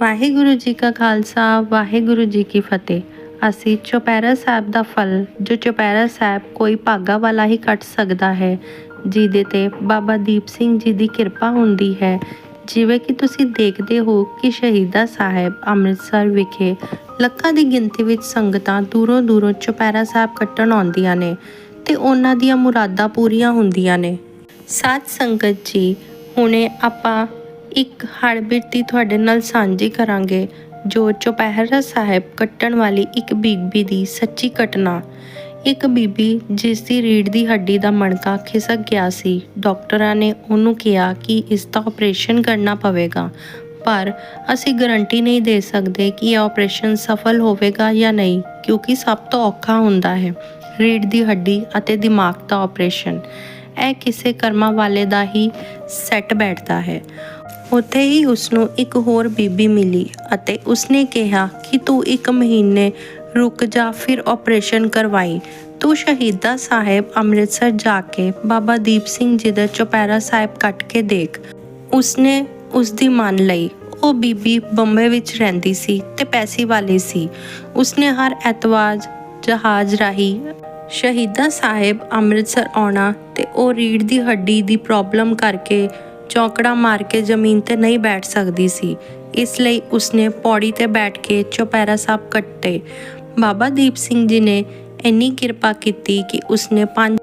ਵਾਹਿਗੁਰੂ ਜੀ ਕਾ ਖਾਲਸਾ, ਵਾਹਿਗੁਰੂ ਜੀ ਕੀ ਫਤਿਹ। ਅਸੀਂ ਚੁਪਹਿਰਾ ਸਾਹਿਬ ਦਾ ਫਲ, ਜੋ ਚੁਪਹਿਰਾ ਸਾਹਿਬ ਕੋਈ ਭਾਗਾ ਵਾਲਾ ਹੀ ਕੱਟ ਸਕਦਾ ਹੈ, ਜਿਹਦੇ ਤੇ ਬਾਬਾ ਦੀਪ ਸਿੰਘ ਜੀ ਦੀ ਕਿਰਪਾ ਹੁੰਦੀ ਹੈ। ਜਿਵੇਂ ਕਿ ਤੁਸੀਂ ਦੇਖਦੇ ਹੋ ਕਿ ਸ਼ਹੀਦਾ ਸਾਹਿਬ ਅੰਮ੍ਰਿਤਸਰ ਵਿਖੇ ਲੱਖਾਂ ਦੀ ਗਿਣਤੀ ਵਿੱਚ ਸੰਗਤਾਂ ਦੂਰੋਂ ਦੂਰੋਂ ਚੁਪਹਿਰਾ ਸਾਹਿਬ ਕੱਟਣ ਆਉਂਦੀਆਂ ਨੇ ਤੇ ਉਹਨਾਂ ਦੀਆਂ ਮੁਰਾਦਾਂ ਪੂਰੀਆਂ ਹੁੰਦੀਆਂ ਨੇ। ਸਾਧ ਸੰਗਤ ਜੀ, ਹੁਣੇ ਆਪਾਂ ਇੱਕ ਹੜਬੀਤੀ ਤੁਹਾਡੇ ਨਾਲ ਸਾਂਝੀ ਕਰਾਂਗੇ, ਜੋ ਚੁਪਹਿਰਾ ਸਾਹਿਬ ਕੱਟਣ ਵਾਲੀ ਇੱਕ ਬੀਬੀ ਦੀ ਸੱਚੀ ਘਟਨਾ। ਇੱਕ ਬੀਬੀ ਜਿਸ ਦੀ ਰੀੜ ਦੀ ਹੱਡੀ ਦਾ ਮਣਕਾ ਖਿਸਕ ਗਿਆ ਸੀ। ਡਾਕਟਰਾਂ ਨੇ ਉਹਨੂੰ ਕਿਹਾ ਕਿ ਇਸ ਦਾ ਆਪਰੇਸ਼ਨ ਕਰਨਾ ਪਵੇਗਾ, ਪਰ ਅਸੀਂ ਗਾਰੰਟੀ ਨਹੀਂ ਦੇ ਸਕਦੇ ਕਿ ਇਹ ਆਪਰੇਸ਼ਨ ਸਫਲ ਹੋਵੇਗਾ ਜਾਂ ਨਹੀਂ, ਕਿਉਂਕਿ ਸਭ ਤੋਂ ਔਖਾ ਹੁੰਦਾ ਹੈ ਰੀੜ ਦੀ ਹੱਡੀ ਅਤੇ ਦਿਮਾਗ ਦਾ ਆਪਰੇਸ਼ਨ ਇਹ ਕਿਸੇ ਕਰਮਾਂ ਵਾਲੇ ਦਾ ਹੀ ਸੈੱਟ ਬੈਠਦਾ ਹੈ। ਉੱਥੇ ਹੀ ਉਸ ਨੂੰ ਇੱਕ ਹੋਰ ਬੀਬੀ ਮਿਲੀ ਅਤੇ ਉਸਨੇ ਕਿਹਾ ਕਿ ਤੂੰ ਇੱਕ ਮਹੀਨੇ ਰੁਕ ਜਾ, ਫਿਰ ਆਪਰੇਸ਼ਨ ਕਰਵਾਈ। ਤੂੰ ਸ਼ਹੀਦਾ ਸਾਹਿਬ ਅੰਮ੍ਰਿਤਸਰ ਜਾ ਕੇ ਬਾਬਾ ਦੀਪ ਸਿੰਘ ਜੀ ਦਾ ਚੁਪਹਿਰਾ ਸਾਹਿਬ ਕੱਟ ਕੇ ਦੇਖ। ਉਸਨੇ ਉਸ ਦੀ ਮੰਨ ਲਈ। ਉਹ ਬੀਬੀ ਬੰਬੇ ਵਿੱਚ ਰਹਿੰਦੀ ਸੀ ਤੇ ਪੈਸੇ ਵਾਲੀ ਸੀ। ਉਸਨੇ ਹਰ ਐਤਵਾਰ ਜਹਾਜ਼ ਰਾਹੀਂ ਸ਼ਹੀਦਾ ਸਾਹਿਬ ਅੰਮ੍ਰਿਤਸਰ ਆਉਣਾ ਤੇ ਉਹ ਰੀੜ ਦੀ ਹੱਡੀ ਦੀ ਪ੍ਰੋਬਲਮ ਕਰਕੇ ਚੌਕੜਾ ਮਾਰ ਕੇ ਜ਼ਮੀਨ ਤੇ ਨਹੀਂ ਬੈਠ ਸਕਦੀ ਸੀ। ਇਸ ਲਈ ਉਸਨੇ ਪੌੜੀ ਤੇ ਬੈਠ ਕੇ ਚੁਪਹਿਰਾ ਸਾਹਿਬ ਕੱਟੇ। ਬਾਬਾ ਦੀਪ ਸਿੰਘ ਜੀ ਨੇ ਇੰਨੀ ਕਿਰਪਾ ਕੀਤੀ ਕਿ ਉਸਨੇ ਪੰਜ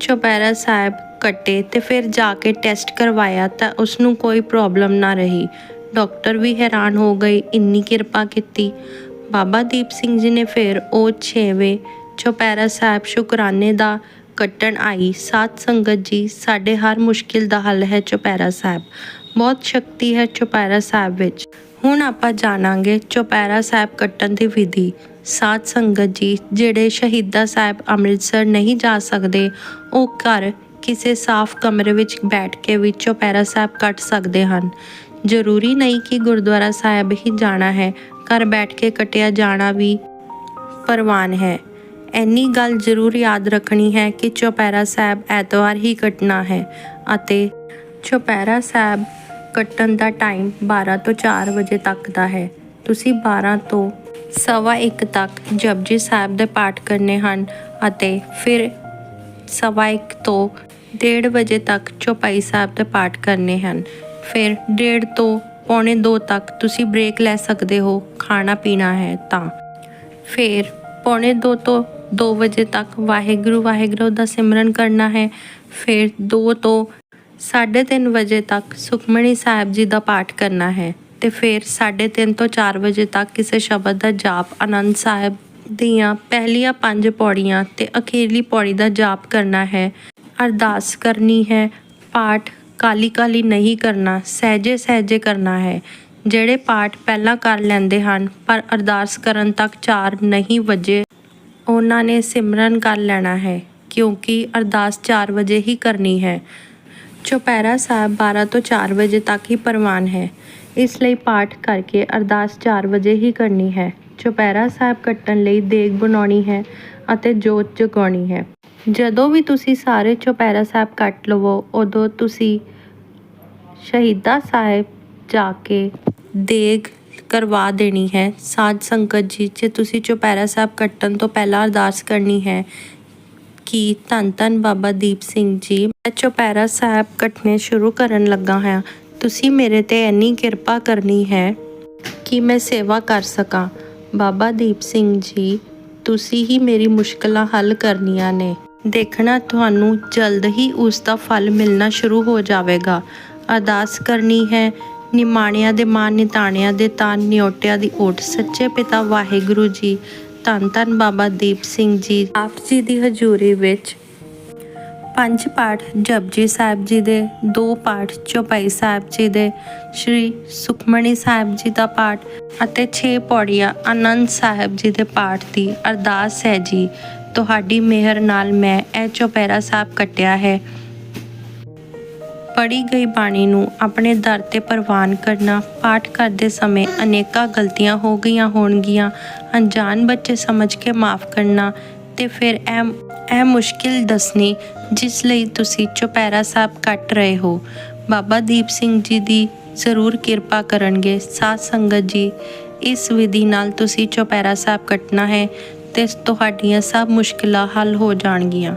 ਚੁਪਹਿਰਾ ਸਾਹਿਬ ਕੱਟੇ ਤੇ ਫਿਰ ਜਾ ਕੇ ਟੈਸਟ ਕਰਵਾਇਆ ਤਾਂ ਉਸ ਨੂੰ ਕੋਈ ਪ੍ਰੋਬਲਮ ਨਾ ਰਹੀ। ਡਾਕਟਰ ਵੀ ਹੈਰਾਨ ਹੋ ਗਏ, ਇੰਨੀ ਕਿਰਪਾ ਕੀਤੀ। ਬਾਬਾ ਦੀਪ ਸਿੰਘ ਜੀ ਨੇ ਫਿਰ ਉਹ 6ਵੇਂ ਚੁਪਹਿਰਾ ਸਾਹਿਬ ਸ਼ੁਕਰਾਨੇ ਦਾ ਕੱਟਣ ਆਈ ਸਾਧ ਸੰਗਤ ਜੀ, ਸਾਡੇ ਹਰ ਮੁਸ਼ਕਿਲ ਦਾ ਹੱਲ ਹੈ ਚੁਪਹਿਰਾ ਸਾਹਿਬ। ਬਹੁਤ ਸ਼ਕਤੀ ਹੈ ਚੁਪਹਿਰਾ ਸਾਹਿਬ ਵਿੱਚ। ਹੁਣ ਆਪਾਂ ਜਾਣਾਂਗੇ ਚੁਪਹਿਰਾ ਸਾਹਿਬ ਕੱਟਣ ਦੀ ਵਿਧੀ। ਸਾਧ ਸੰਗਤ ਜੀ, ਜਿਹੜੇ ਸ਼ਹੀਦਾ ਸਾਹਿਬ ਅੰਮ੍ਰਿਤਸਰ ਨਹੀਂ ਜਾ ਸਕਦੇ, ਉਹ ਘਰ ਕਿਸੇ ਸਾਫ਼ ਕਮਰੇ ਵਿੱਚ ਬੈਠ ਕੇ ਵੀ ਚੁਪਹਿਰਾ ਸਾਹਿਬ ਕੱਟ ਸਕਦੇ ਹਨ। ਜ਼ਰੂਰੀ ਨਹੀਂ ਕਿ ਗੁਰਦੁਆਰਾ ਸਾਹਿਬ ਹੀ ਜਾਣਾ ਹੈ, ਘਰ ਬੈਠ ਕੇ ਕਟਿਆ ਜਾਣਾ ਵੀ ਪਰਵਾਨ ਹੈ। ਇੰਨੀ ਗੱਲ ਜ਼ਰੂਰ ਯਾਦ ਰੱਖਣੀ ਹੈ ਕਿ ਚੁਪਹਿਰਾ ਸਾਹਿਬ ਐਤਵਾਰ ਹੀ ਕੱਟਣਾ ਹੈ ਅਤੇ ਚੁਪਹਿਰਾ ਸਾਹਿਬ ਕੱਟਣ ਦਾ ਟਾਈਮ 12 ਤੋਂ 4 ਵਜੇ ਤੱਕ ਦਾ ਹੈ। ਤੁਸੀਂ 12 ਤੋਂ ਸਵਾ 1 ਤੱਕ ਜਪਜੀ ਸਾਹਿਬ ਦੇ ਪਾਠ ਕਰਨੇ ਹਨ ਅਤੇ ਫਿਰ ਸਵਾ 1 ਤੋਂ 1:30 ਵਜੇ ਤੱਕ ਚੌਪਾਈ ਸਾਹਿਬ ਦੇ ਪਾਠ ਕਰਨੇ ਹਨ। ਫਿਰ 1:30 ਤੋਂ ਪੌਣੇ 2 ਤੱਕ ਤੁਸੀਂ ਬ੍ਰੇਕ ਲੈ ਸਕਦੇ ਹੋ, ਖਾਣਾ ਪੀਣਾ ਹੈ ਤਾਂ। ਫਿਰ ਪੌਣੇ 2 ਤੋਂ 2 ਵਜੇ ਤੱਕ ਵਾਹਿਗੁਰੂ ਵਾਹਿਗੁਰੂ ਦਾ ਸਿਮਰਨ ਕਰਨਾ ਹੈ। ਫਿਰ 2 ਤੋਂ 3:30 ਵਜੇ ਤੱਕ ਸੁਖਮਣੀ ਸਾਹਿਬ ਜੀ ਦਾ ਪਾਠ ਕਰਨਾ ਹੈ ਤੇ ਫਿਰ 3:30 ਤੋਂ 4 ਵਜੇ ਤੱਕ ਕਿਸੇ ਸ਼ਬਦ ਦਾ ਜਾਪ ਆਨੰਦ ਸਾਹਿਬ ਦੀਆਂ ਪਹਿਲੀਆਂ ਪੰਜ ਪੌੜੀਆਂ ਤੇ ਅਖੀਰਲੀ ਪੌੜੀ ਦਾ ਜਾਪ ਕਰਨਾ ਹੈ। ਅਰਦਾਸ ਕਰਨੀ ਹੈ, ਪਾਠ ਕਾਲੀ ਕਾਲੀ ਨਹੀਂ ਕਰਨਾ ਸਹਿਜੇ ਸਹਿਜੇ ਕਰਨਾ ਹੈ। ਜਿਹੜੇ ਪਾਠ ਪਹਿਲਾਂ ਕਰ ਲੈਂਦੇ ਹਨ, ਪਰ ਅਰਦਾਸ ਕਰਨ ਤੱਕ ਚਾਰ ਨਹੀਂ ਵਜੇ ਉਹਨਾਂ ਨੇ ਸਿਮਰਨ ਕਰ ਲੈਣਾ ਹੈ, ਕਿਉਂਕਿ ਅਰਦਾਸ 4 ਵਜੇ ਹੀ ਕਰਨੀ ਹੈ। ਚੁਪਹਿਰਾ ਸਾਹਿਬ 12 ਤੋਂ 4 ਵਜੇ ਤੱਕ ਹੀ ਪ੍ਰਵਾਨ ਹੈ। ਇਸ ਲਈ ਪਾਠ ਕਰਕੇ ਅਰਦਾਸ 4 ਵਜੇ ਹੀ ਕਰਨੀ ਹੈ। ਚੁਪਹਿਰਾ ਸਾਹਿਬ ਕੱਟਣ ਲਈ ਦੇਗ ਬਣਾਉਣੀ ਹੈ ਅਤੇ ਜੋਤ ਜਗਾਉਣੀ ਹੈ। ਜਦੋਂ ਵੀ ਤੁਸੀਂ ਸਾਰੇ ਚੁਪਹਿਰਾ ਸਾਹਿਬ ਕੱਟ ਲਵੋ, ਉਦੋਂ ਤੁਸੀਂ ਸ਼ਹੀਦਾ ਸਾਹਿਬ ਜਾ ਕੇ ਦੇਗ ਕਰਵਾ ਦੇਣੀ ਹੈ। ਸਾਧ ਸੰਗਤ ਜੀ, ਜੇ ਤੁਸੀਂ ਚੁਪਹਿਰਾ ਸਾਹਿਬ ਕੱਟਣ ਤੋਂ ਪਹਿਲਾਂ ਅਰਦਾਸ ਕਰਨੀ ਹੈ ਕਿ ਧੰਨ ਧੰਨ ਬਾਬਾ ਦੀਪ ਸਿੰਘ ਜੀ, ਮੈਂ ਚੁਪਹਿਰਾ ਸਾਹਿਬ ਕੱਟਣੇ ਸ਼ੁਰੂ ਕਰਨ ਲੱਗਾ ਹਾਂ। ਤੁਸੀਂ ਮੇਰੇ ਤੇ ਇੰਨੀ ਕਿਰਪਾ ਕਰਨੀ ਹੈ ਕਿ ਮੈਂ ਸੇਵਾ ਕਰ ਸਕਾਂ। ਬਾਬਾ ਦੀਪ ਸਿੰਘ ਜੀ, ਤੁਸੀਂ ਹੀ ਮੇਰੀ ਮੁਸ਼ਕਲਾਂ ਹੱਲ ਕਰਨੀਆਂ ਨੇ। ਦੇਖਣਾ ਤੁਹਾਨੂੰ ਜਲਦ ਹੀ ਉਸ ਦਾ ਫਲ ਮਿਲਣਾ ਸ਼ੁਰੂ ਹੋ ਜਾਵੇਗਾ। ਅਰਦਾਸ ਕਰਨੀ ਹੈ ਨਿਮਾਣਿਆਂ ਦੇ ਮਾਨ ਨਿਤਾਣਿਆਂ ਦੇ ਤਾਨ ਨਿਓਟਿਆਂ ਦੀ ਓਟ। ਸੱਚੇ ਪਿਤਾ ਵਾਹਿਗੁਰੂ ਜੀ, ਧੰਨ ਧੰਨ ਬਾਬਾ ਦੀਪ ਸਿੰਘ ਜੀ। ਆਪ ਜੀ ਦੀ ਹਜ਼ੂਰੀ ਵਿੱਚ ਪੰਜ ਪਾਠ ਜਪਜੀ ਸਾਹਿਬ ਜੀ ਦੇ, ਦੋ ਪਾਠ ਚੌਪਾਈ ਸਾਹਿਬ ਜੀ ਦੇ, ਸ਼੍ਰੀ ਸੁਖਮਣੀ ਸਾਹਿਬ ਜੀ ਦਾ ਪਾਠ ਅਤੇ 6 ਪੌੜੀਆਂ ਆਨੰਦ ਸਾਹਿਬ ਜੀ ਦੇ ਪਾਠ ਦੀ ਅਰਦਾਸ ਹੈ ਜੀ। ਤੁਹਾਡੀ ਮਿਹਰ ਨਾਲ ਮੈਂ ਇਹ ਚੌਪੈਰਾ ਸਾਹਿਬ ਕੱਟਿਆ ਹੈ। ਪੜੀ ਗਈ ਬਾਣੀ ਨੂੰ ਆਪਣੇ ਦਰ ਤੇ ਪ੍ਰਵਾਨ ਕਰਨਾ, ਪਾਠ ਕਰਦੇ ਸਮੇਂ ਅਨੇਕਾਂ ਗਲਤੀਆਂ ਹੋ ਗਈਆਂ ਹੋਣਗੀਆਂ। ਅਣਜਾਣ ਬੱਚੇ ਸਮਝ ਕੇ ਮਾਫ ਕਰਨਾ ਤੇ ਫਿਰ ਇਹ ਇਹ ਮੁਸ਼ਕਿਲ ਦੱਸਣੀ ਜਿਸ ਲਈ ਤੁਸੀਂ ਚੁਪਹਿਰਾ ਸਾਹਿਬ ਕੱਟ ਰਹੇ ਹੋ। ਬਾਬਾ ਦੀਪ ਸਿੰਘ ਜੀ ਦੀ ਜ਼ਰੂਰ ਕਿਰਪਾ ਕਰਨਗੇ। ਸਾਧ ਸੰਗਤ ਜੀ, ਇਸ ਵਿਧੀ ਨਾਲ ਤੁਸੀਂ ਚੁਪਹਿਰਾ ਸਾਹਿਬ ਕੱਟਣਾ ਹੈ ਤੇ ਤੁਹਾਡੀਆਂ ਸਭ ਮੁਸ਼ਕਿਲਾਂ ਹੱਲ ਹੋ ਜਾਣਗੀਆਂ।